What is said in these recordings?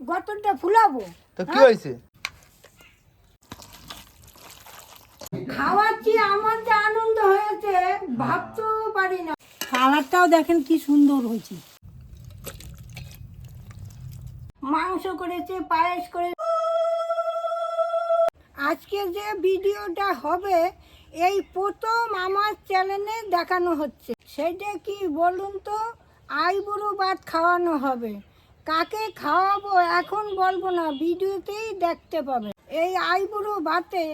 গতরটা ফুলাবো তো কি হয়েছে? খাওয়াচ্ছি আমার যে আনন্দ হয়েছে ভাবতেও পারি না। কালারটাও দেখেন কি সুন্দর হয়েছে। মাংস করেছে পায়েস করে আজকে যে ভিডিওটা হবে এই প্রথম আমার চ্যানেলে দেখানো হচ্ছে। সেটা কি বলুন তো? আইবুড়ো ভাত খাওয়ানো হবে। কাকে খাওয়াবো এখন বলব না, ভিডিওতেই দেখতে পাবে। এই আইবুড়ো ভাতে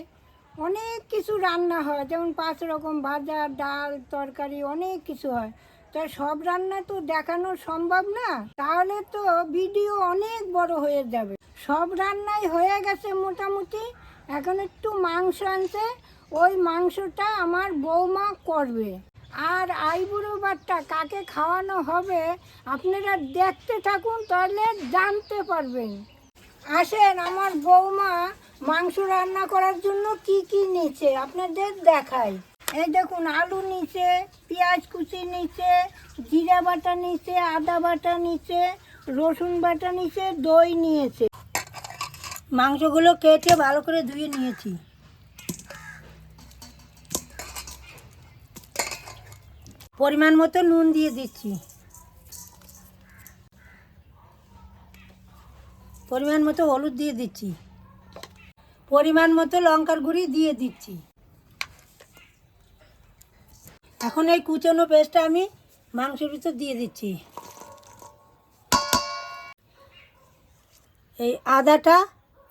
অনেক কিছু রান্না হয়, যেমন পাঁচ রকম ভাজা, ডাল, তরকারি, অনেক কিছু হয়। তা সব রান্না তো দেখানো সম্ভব না? তাহলে তো ভিডিও অনেক বড় হয়ে যাবে। সব রান্নাই হয়ে গেছে মোটামুটি। এখন একটু মাংস আনছে, ওই মাংসটা আমার বৌমা করবে। আর আইবুড়ো বাটটা কাকে খাওয়ানো হবে আপনারা দেখতে থাকুন, তাহলে জানতে পারবেন। আসেন আমার বৌমা মাংস রান্না করার জন্য কি কি নিচ্ছে আপনাদের দেখাই। এই দেখুন, আলু নিচে পেঁয়াজ কুচি নিচে জিরা বাটা নিচে আদা বাটা নিচে রসুন বাটা নিচে দই নিয়েছে। মাংসগুলো কেটে ভালো করে ধুয়ে নিয়েছি। পরিমাণ মতো নুন দিয়ে দিচ্ছি। পরিমাণ মতো হলুদ দিয়ে দিচ্ছি। পরিমাণ মতো লঙ্কার গুঁড়ি দিয়ে দিচ্ছি। এখন এই কুচনো পেস্টটা আমি মাংসের ভিতর দিয়ে দিচ্ছি। এই আদাটা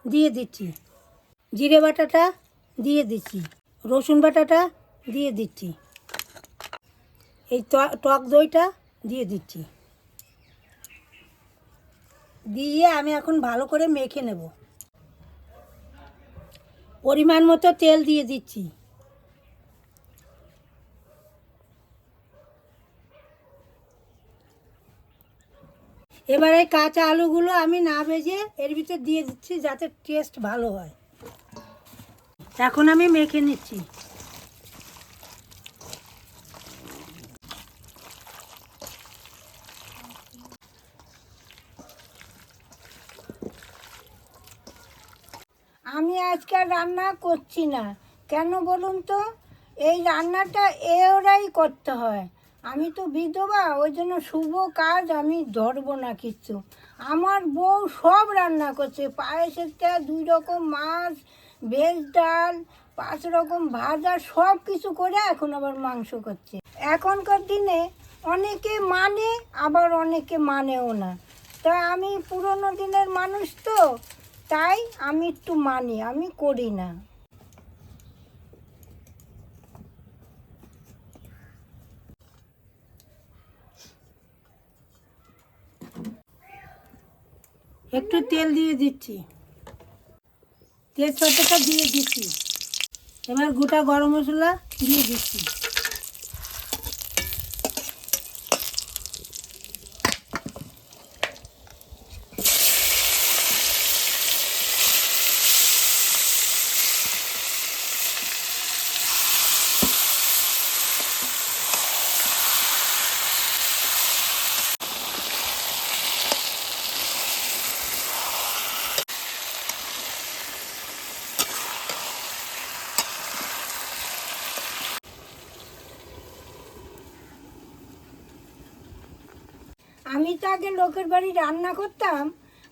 দিয়ে দিচ্ছি। জিরে বাটাটা দিয়ে দিচ্ছি। রসুন বাটাটা দিয়ে দিচ্ছি। এই টক দইটা দিয়ে দিচ্ছি। দিয়ে আমি এখন ভালো করে মেখে নেব। পরিমাণ মতো তেল দিয়ে দিচ্ছি। এবার এই কাঁচা আলুগুলো আমি না ভেজে এর ভিতর দিয়ে দিচ্ছি যাতে টেস্ট ভালো হয়। এখন আমি মেখে নিচ্ছি। আমি আজকে রান্না করছি না। কেন বলুন তো? এই রান্নাটা এ ওরাই করতে হয়। আমি তো বিধবা, ওই জন্য শুভ কাজ আমি ধরবো না কিছু। আমার বউ সব রান্না করছে। পায়েসের তেল, দুই রকম মাছ, ভেজ ডাল, পাঁচ রকম ভাজা, সব কিছু করে এখন আবার মাংস করছে। এখনকার দিনে অনেকে মানে আবার অনেকে মানেও না। তা আমি পুরোনো দিনের মানুষ তো তাই আমি একটু মানি, আমি করি না। একটু তেল দিয়ে দিচ্ছি। তেল তেজপাতাটা দিয়ে দিচ্ছি। এবার গোটা গরম মশলা দিয়ে দিচ্ছি আমি তো আগে লোকের বাড়ি রান্না করতাম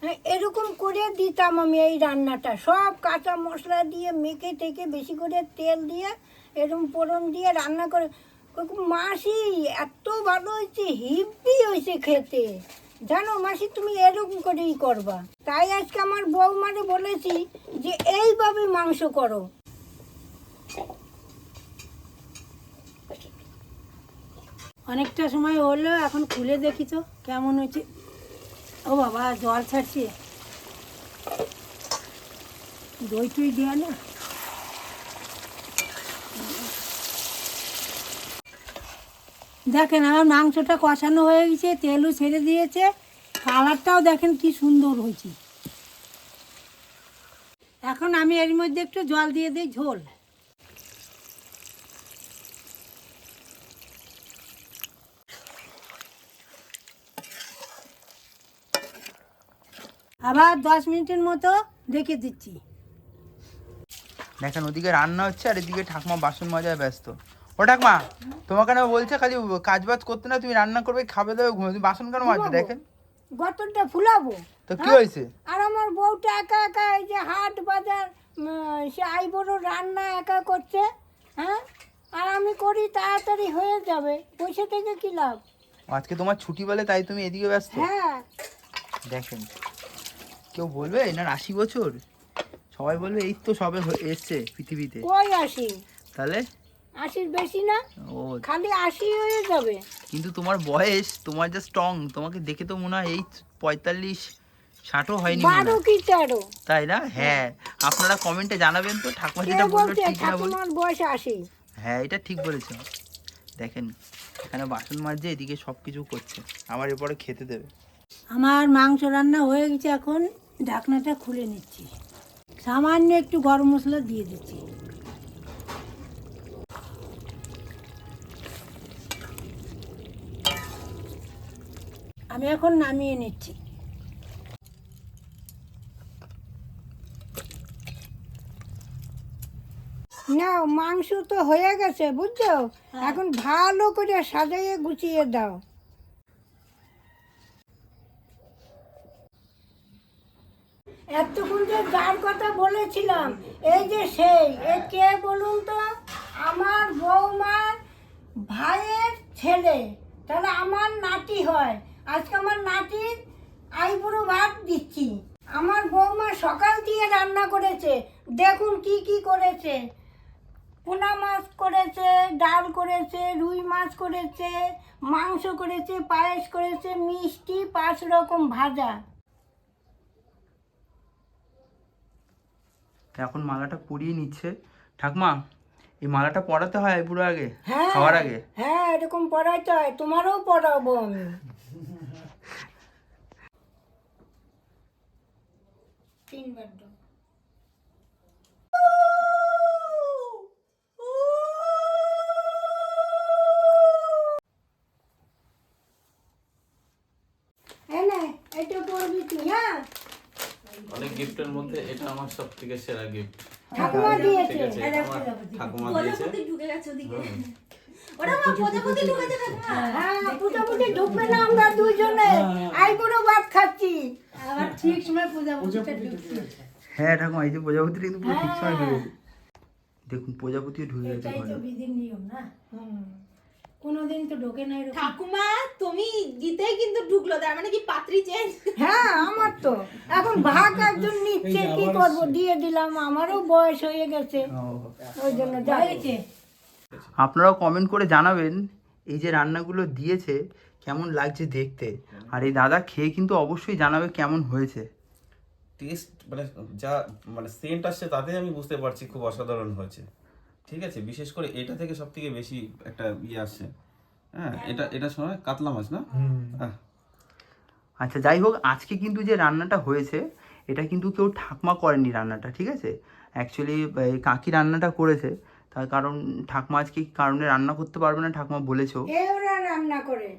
হ্যাঁ, এরকম করে দিতাম আমি এই রান্নাটা। সব কাঁচা মশলা দিয়ে মেখে টেকে বেশি করে তেল দিয়ে এরকম পোড়ন দিয়ে রান্না করে। মাসি এত ভালো হয়েছে হিব্বি হয়েছে খেতে। জানো মাসি তুমি এরকম করেই করবা। তাই আজকে আমার বৌমারে বলেছি যে এইভাবে মাংস করো। অনেকটা সময় হলো, এখন খুলে দেখি তো কেমন হয়েছে। ও বাবা, জল ছাড়ছে। দই টই দেওয়া না? দেখেন আমার মাংসটা কষানো হয়ে গেছে, তেলও ছেড়ে দিয়েছে। কালারটাও দেখেন কি সুন্দর হয়েছে। এখন আমি এর মধ্যে একটু জল দিয়ে দিই ঝোল। আবার দশ মিনিটের মতো রেখে দিচ্ছি। দেখেন ওদিকে রান্না হচ্ছে আর এদিকে ঠাকমা বাসন মাজায় ব্যস্ত। ও ঠাকমা তোমাকে না বলছে খালি কাজ বাজ করতে না তুমি রান্না করবে খাবে দাবে ঘুমে তুমি বাসন কেন মাজবে দেখেন। গতরটা ফুলাবো। তো কি হ্যাঁ? হয়েছে? আর আমার বউটা একা একা এই যে হাট বাজার সে আইবুড়ো রান্না একা করছে হ্যাঁ? আর আমি করি তাড়াতাড়ি হয়ে যাবে বসে থেকে কি লাভ? আজকে তোমার ছুটি বলে তাই তুমি এদিকে ব্যস্ত? হ্যাঁ। দেখেন। কেউ বলবে? এনার আশি বছর? সবাই বলবে এই তো সবে এসছে পৃথিবীতে। কই আসি তাহলে? আশির বেশি না? ও। খালি আশি হয়ে যাবে। কিন্তু তোমার বয়স তোমার যা স্ট্রং তোমাকে দেখে তো মনে হয় এই পঁয়তাল্লিশ ষাটও হয়নি। বারো কি তেরো? তাই না? হ্যাঁ। আপনারা কমেন্টে জানাবেন তো ঠাকুমা যেটা বলল ঠিক না বলে ঠাকুমার বয়স আশি? হ্যাঁ এটা ঠিক বলেছ। দেখেন এখানে বাসন মাজছে এদিকে সব কিছু করছে। আবার এরপরে খেতে দেবে। আমার মাংস রান্না হয়ে গেছে এখন ঢাকনাটা খুলে নিচ্ছি। সামান্য একটু গরম মশলা দিয়ে দিচ্ছি। আমি এখন নামিয়ে নিচ্ছি। না মাংস তো হয়ে গেছে বুঝছ? এখন ভালো করে সাজাইয়ে গুছিয়ে দাও। এতক্ষণ যে যার কথা বলেছিলাম, এই যে সেই, এ কে বলুন তো? আমার বৌমার ভাইয়ের ছেলে। তাহলে আমার নাতি হয়। আজকে আমার নাতির আইবুড়ো ভাত দিচ্ছি। আমার বৌমা সকাল দিয়ে রান্না করেছে। দেখুন কি কি করেছে। পোনা মাছ করেছে, ডাল করেছে, রুই মাছ করেছে, মাংস করেছে, পায়েস করেছে, মিষ্টি পাঁচ রকম ভাজা। এখন মালাটা পরিয়ে নিচ্ছে। ঠাকমা এই মালাটা পরাতে হয় পুরো আগে? হ্যাঁ খাওয়ার আগে? হ্যাঁ এরকম পড়াইতে হয়। তোমারও পড়াবো আমি। তিনবার এটা পড়বি তুই হ্যাঁ? অনেক গিফটের মধ্যে এটা আমার সব থেকে সেরা গিফট। ঠাকুমা দিয়েছে। আমার ঠাকুমা দিয়েছে। হ্যাঁ পূজাপুজি ঢুকবে না আমরা দুইজনে আইবুড়ো ভাত খাচ্ছি। আবার ঠিক সময় পূজা হ্যাঁ ঠাকুমা এই যে প্রজাপতি কিন্তু পুরো ঠিক সময় হ্যাঁ। ঢুকে গেছে। দেখুন প্রজাপতিও ঢুকে গেছে ঘরে। নিয়ম না? কোনোদিন তো ঢোকে না এরকম ঠাকুমা তুমি দিতেই কিন্তু ঢুকলো তার মানে কি পাত্রী চেঞ্জ হ্যাঁ আমার তো এখন ভাগ একজন নিচ্ছে কি করব দিয়ে দিলাম আমারও বয়স হয়ে গেছে ওই জন্য যাই আপনারাও কমেন্ট করে জানাবেন এই যে রান্নাগুলো দিয়েছে কেমন লাগছে দেখতে আর এই দাদা খেয়ে কিন্তু অবশ্যই জানাবে কেমন হয়েছে টেস্ট মানে যা মানে সেন্ট আসছে তাতে আমি বুঝতে পারছি খুব অসাধারণ হয়েছে ঠিক আছে বিশেষ করে এটা থেকে সব থেকে বেশি একটা ইয়ে আসছে। হ্যাঁ এটা এটা সময় কাতলা মাছ না? আচ্ছা যাই হোক আজকে কিন্তু যে রান্নাটা হয়েছে এটা কিন্তু কেউ ঠাকমা করেনি রান্নাটা ঠিক আছে? অ্যাকচুয়ালি কাকি রান্নাটা করেছে তার কারণ ঠাকমা আজকে কি কারণে রান্না করতে পারবে না ঠাকমা ওরা রান্না করে।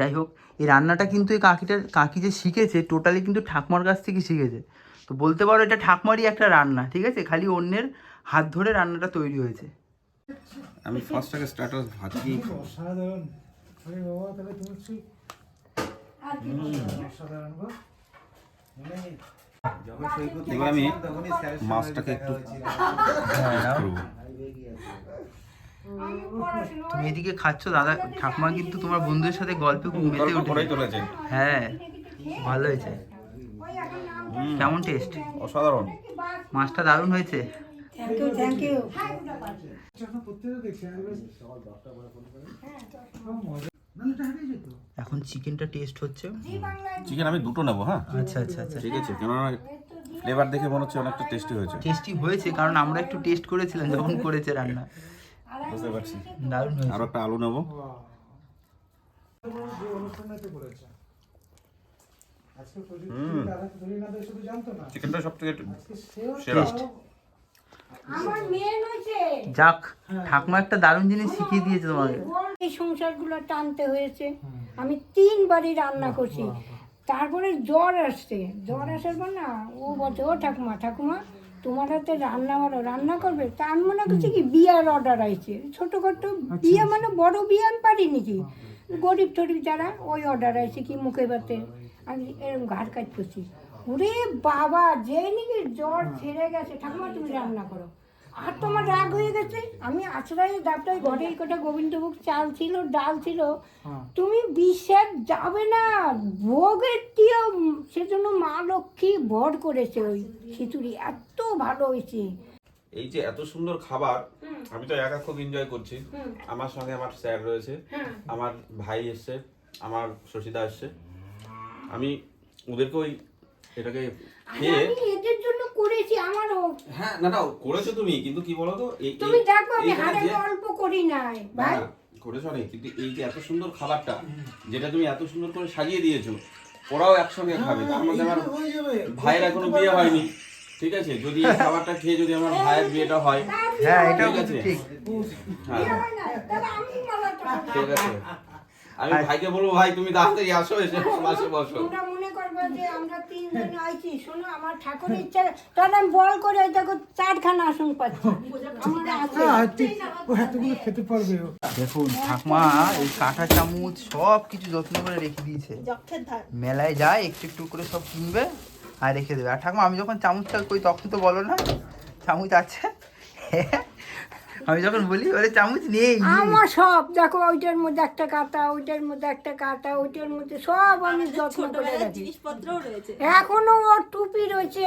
যাই হোক এই রান্নাটা কিন্তু এই কাকিটার কাকি যে শিখেছে টোটালি কিন্তু ঠাকমার কাছ থেকে শিখেছে। তো বলতে পারো এটা ঠাকমারই একটা রান্না ঠিক আছে? খালি অন্যের হাত ধরে রান্নাটা তৈরি হয়েছে। আমি ফার্স্ট আগে স্টার্টার ভাত খাব অসাধারণ। আরে বাবা তাহলে তুমি সেই অসাধারণ গো। মানে এবার আমি মাছটাকে একটু আমি পড়াশোনা তুমি এদিকে খাচ্ছ দাদা। ঠাকুমা কিন্তু তোমার বন্ধুদের সাথে গল্পে খুব মেতে উঠেছে। হ্যাঁ ভালো হয়েছে। কেমন টেস্ট অসাধারণ। মাছটা দারুণ হয়েছে। থ্যাংক ইউ থ্যাংক ইউ এখন চিকেনটা টেস্ট হচ্ছে। চিকেন আমি দুটো নেব হ্যাঁ? আচ্ছা আচ্ছা আচ্ছা। ঠিক আছে কেননা ফ্লেভার দেখে মনে হচ্ছে অনেকটা টেস্টি হয়েছে। টেস্টি হয়েছে কারণ আমরা একটু টেস্ট করেছিলাম যখন করেছে রান্না। বুঝতে পারছি। দারুণ আরও একটা আলু নেব। চিকেনটা সব থেকে সেরা। যাক ঠাকুমা একটা দারুণ জিনিস শিখিয়ে দিয়েছে তোমাকে। এই সংসারগুলো টানতে হয়েছে। আমি তিনবারই রান্না করছি। তারপরে জ্বর আসছে। জ্বর আসার পর না ও বলছে ও ঠাকুমা ঠাকুমা তোমার হাতে রান্না বারো রান্না করবে? তা আমি মনে করছি কি বিয়ার অর্ডার আইছে। ছোটোখাটো বিয়ে মানে বড় বিয়ে আমি পারি নাকি গরিব টরিব যারা ওই অর্ডার আইছে কি মুখে বাতে। আমি এরকম ঘাট কাজ করছি ওরে বাবা যে নাকি জ্বর ছেড়ে গেছে ঠাকুমা তুমি রান্না করো। আর তোমার রাগ হয়ে গেছে? আমি আছড়াই ডাবটাই ঘরে এই কটা গোবিন্দভোগ চাল ছিল ডাল ছিল। তুমি বিশ্বাস যাবে না ভোগের দিয়েও সেজন্য মা লক্ষ্মী ভর করেছে ওই খিচুড়ি এত ভালো হয়েছে। এই যে এত সুন্দর খাবার আমি তো একা খুব এনজয় করছি। আমার সঙ্গে আমার স্যার রয়েছে আমার ভাই এসছে আমার শশীদা এসছে। আমি ওদেরকে ওই এটাকে খেয়ে এদের জন্য করেছি আমারও। হ্যাঁ না না করেছ তুমি কিন্তু কি বলো তো এই তুমি দেখো আমি অল্প করি নাই ভাই। করেছ অনেক কিন্তু এই যে এত সুন্দর খাবারটা যেটা তুমি এত সুন্দর করে সাজিয়ে দিয়েছ ওরাও একসঙ্গে খাবে তার মধ্যে আমার ভাইয়ের এখনও বিয়ে হয়নি ঠিক আছে? যদি এই খাবারটা খেয়ে যদি আমার ভাইয়ের বিয়েটা হয় হ্যাঁ এটাও ঠিক কিন্তু আছে। ঠিক। হ্যাঁ। হয় ঠিক আছে। আমি ভাইকে বলব ভাই তুমি তাড়াতাড়ি আসো এসে পাশে বসো। যে আমরা তিনজন আইছি। শোনো আমার ঠাকুরের ইচ্ছা তাহলে আমি বল করে এই দেখো চারখানা আসন পাচ্ছি। হ্যাঁ এতগুলো খেতে পারবে। দেখুন ঠাকমা এই কাঁটা চামচ সব কিছু যত্ন করে রেখে দিয়েছে। মেলায় যায় একটু একটু করে সব কিনবে আর রেখে দেবে। আর ঠাকুমা আমি যখন চামচটা কই তখন তো বলো না চামচ আছে। আমি যখন বলি বলে চামচ নেই। আমার সব দেখো ওইটার মধ্যে একটা কাঁটা ওইটার মধ্যে একটা কাঁটা ওইটার মধ্যে সব আমি যত্ন করে ছোটবেলার রাখি। রয়েছে। এখনও ওর টুপি রয়েছে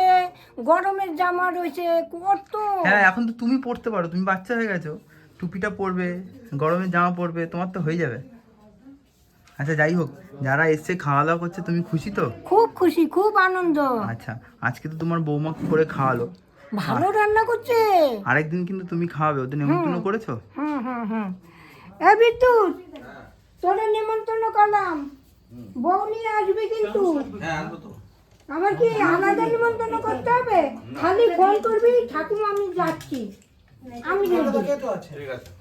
গরমের জামা রয়েছে কত। হ্যাঁ এখন তো তুমি পড়তে পারো তুমি বাচ্চা হয়ে গেছো। টুপিটা পরবে গরমের জামা পরবে তোমার তো হয়ে যাবে। আচ্ছা যাই হোক যারা এসছে খাওয়া দাওয়া করছে তুমি খুশি তো? খুব খুশি খুব আনন্দ। আচ্ছা আজকে তো তোমার বৌমা করে খাওয়ালো। ভালো রান্না করছে। আরেকদিন কিন্তু তুমি খাওয়াবে ওদের নেমন্তন্ন করেছ? হুম হুম হুম। এ বিদ্যুৎ তোরা নিমন্ত্রণ করলাম। বউ নিয়ে আসবে কিন্তু। হ্যাঁ আমার কি আলাদা নিমন্ত্রণ করতে হবে? খালি ফোন করবি ঠাকুমা আমি যাচ্ছি। আমি ঠিক আছে।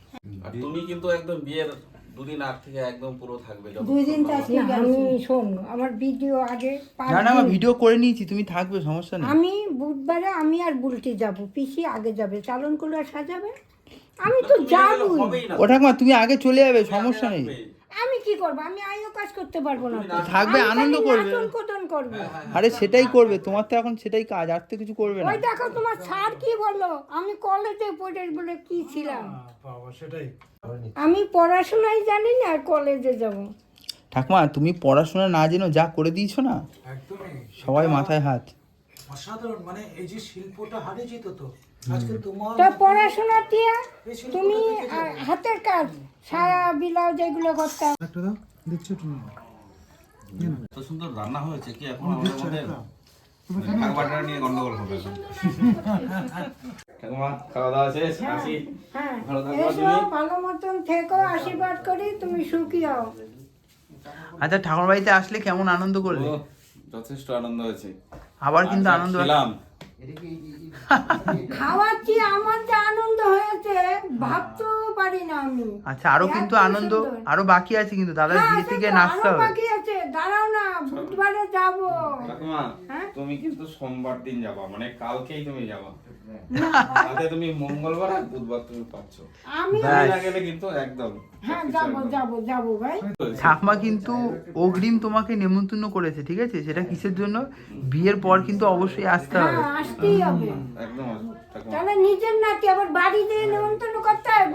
আর তুমি কিন্তু একদম বিয়ের দুদিন আগ থেকে একদম পুরো থাকবে দুই দিন আমি শোন আমার ভিডিও আগে না না আমার ভিডিও করে নিয়েছি তুমি থাকবে সমস্যা নেই। আমি বুধবারে আমি আর বুলটি যাব পিসি আগে যাবে চালন করে সাজাবে। আমি তো যাবই। ওটা না। ও ঠাকুমা তুমি আগে চলে যাবে সমস্যা নেই। থাকবে। আমি কি করব? আমি আইও কাজ করতে পারব না। থাকবে, আনন্দ করবে। কোদন করব। আরে সেটাই করবে। তোমার তো এখন সেটাই কাজ আর তো কিছু করবে না। ওই দেখো তোমার স্যার কি বলল? আমি কলেজে পড়ে বলে কি ছিলাম? বাবা সেটাই। আমি পড়াশোনাই জানি না আর কলেজে যাব। ঠাকুমা তুমি পড়াশোনা না জেনো যা করে দিয়েছ না? একদমই। সবাই মাথায় হাত। অসাধারণ মানে এই যে শিল্পটা হারিয়ে যেত তো তো পড়াশোনা টিয়া তুমি হাতের কাজ করতাম একটা দাও দেখছ তুমি এত সুন্দর রান্না হয়েছে কি এখন আমাদের মধ্যে? খাবারটা নিয়ে গন্ডগোল হবে ঠাকুমা খাওয়া দাওয়া শেষ আসি। হ্যাঁ। ভালো থাকো এসো তুমি। ভালো মতন থেকো আশীর্বাদ করি তুমি সুখী হও। আচ্ছা ঠাকুর বাড়িতে আসলে কেমন আনন্দ করলে? যথেষ্ট আনন্দ হয়েছে। আবার কিন্তু আনন্দ খেলাম। খাওয়াচ্ছি আমার যে আনন্দ হয়েছে ভাবতেও পারি না আমি। আচ্ছা আরও কিন্তু আনন্দ আরও বাকি আছে কিন্তু দাদার হ্যাঁ, বিয়ে থেকে নাচতে হবে। বাকি আছে দাঁড়াও বুধবারে যাব। ঠাকুমা হ্যাঁ? তুমি কিন্তু সোমবার দিন যাবা মানে কালকেই তুমি যাবা। কালকে তুমি মঙ্গলবার আর বুধবার তুমি পাচ্ছ। আমি না গেলে কিন্তু একদম হ্যাঁ সবকিছু যাব একদম। যাব যাব ভাই। ঠাকমা কিন্তু অগ্রিম তোমাকে নেমন্তন্ন করেছে ঠিক আছে? সেটা কিসের জন্য? বিয়ের পর কিন্তু অবশ্যই আসতে হবে। হ্যাঁ আসতেই হবে। একদম তাহলে নিজের নাকি আবার বাড়িতে নেমন্তন্ন করতে হয়